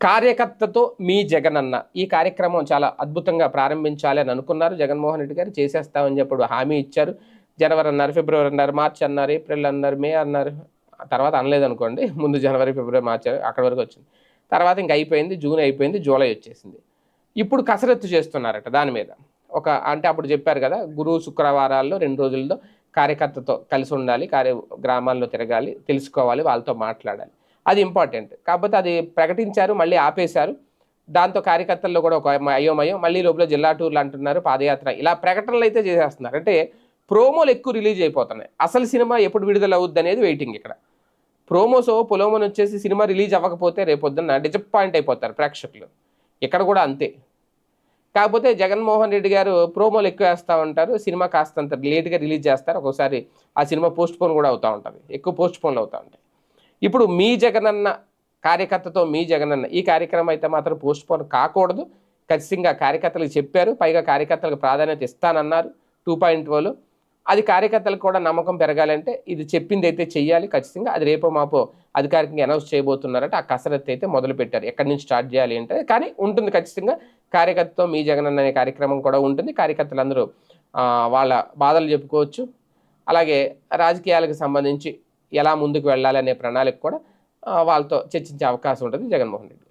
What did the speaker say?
కార్యకర్తతో మీ జగనన్న. ఈ కార్యక్రమం చాలా అద్భుతంగా ప్రారంభించాలి అని అనుకున్నారు. జగన్మోహన్ రెడ్డి గారు చేసేస్తామని చెప్పి హామీ ఇచ్చారు. జనవరి అన్నారు ఫిబ్రవరి అన్నారు మార్చి అన్నారు ఏప్రిల్ అన్నారు మే అన్నారు. తర్వాత అనలేదు అనుకోండి ముందు జనవరి ఫిబ్రవరి మార్చి అక్కడ వరకు వచ్చింది. తర్వాత ఇంక అయిపోయింది జూన్ అయిపోయింది జూలై వచ్చేసింది. ఇప్పుడు కసరత్తు చేస్తున్నారట దాని మీద. ఒక అంటే అప్పుడు చెప్పారు కదా గురువు శుక్రవారాల్లో రెండు రోజుల్లో కార్యకర్తతో కలిసి ఉండాలి కార్య గ్రామాల్లో తిరగాలి తెలుసుకోవాలి వాళ్ళతో మాట్లాడాలి. అది ఇంపార్టెంట్. కాకపోతే అది ప్రకటించారు మళ్ళీ ఆపేశారు. దాంతో కార్యకర్తల్లో కూడా ఒక అయోమయం. మళ్ళీ లోపల జిల్లా టూర్లు అంటున్నారు పాదయాత్ర. ఇలా ప్రకటనలు అయితే చేసేస్తున్నారు. అంటే ప్రోమోలు ఎక్కువ రిలీజ్ అయిపోతున్నాయి. అసలు సినిమా ఎప్పుడు విడుదల అవుద్ది అనేది వెయిటింగ్ ఇక్కడ. ప్రోమోసో పొలోమోని వచ్చేసి సినిమా రిలీజ్ అవ్వకపోతే రేపొద్దున్న డిసప్పాయింట్ అయిపోతారు ప్రేక్షకులు. ఇక్కడ కూడా అంతే. కాకపోతే జగన్మోహన్ రెడ్డి గారు ప్రోమోలు ఎక్కువ వేస్తూ ఉంటారు. సినిమా కాస్తంత లేట్గా రిలీజ్ చేస్తారు. ఒక్కోసారి ఆ సినిమా పోస్ట్ పోన్ కూడా అవుతూ ఉంటుంది. ఎక్కువ పోస్ట్ పోన్లు అవుతూ ఉంటాయి. ఇప్పుడు మీ జగనన్న కార్యకర్తతో మీ జగనన్న ఈ కార్యక్రమం అయితే మాత్రం పోస్ట్ పోన్ కాకూడదు. ఖచ్చితంగా కార్యకర్తలకు చెప్పారు. పైగా కార్యకర్తలకు ప్రాధాన్యత ఇస్తానన్నారు. టూ పాయింట్ వాళ్ళు అది కార్యకర్తలకు కూడా నమ్మకం పెరగాలంటే ఇది చెప్పింది అయితే చెయ్యాలి. ఖచ్చితంగా అది రేపో మాపో అధికారికంగా అనౌన్స్ చేయబోతున్నారంటే. ఆ కసరత్తు అయితే మొదలుపెట్టారు. ఎక్కడి నుంచి స్టార్ట్ చేయాలి అంటే కానీ ఉంటుంది ఖచ్చితంగా. కార్యకర్తతో మీ జగనన్న అనే కార్యక్రమం కూడా ఉంటుంది. కార్యకర్తలందరూ వాళ్ళ బాధలు చెప్పుకోవచ్చు. అలాగే రాజకీయాలకు సంబంధించి ఎలా ముందుకు వెళ్ళాలి అనే ప్రణాళిక కూడా వాళ్ళతో చర్చించే అవకాశం ఉంటుంది జగన్మోహన్ రెడ్డి.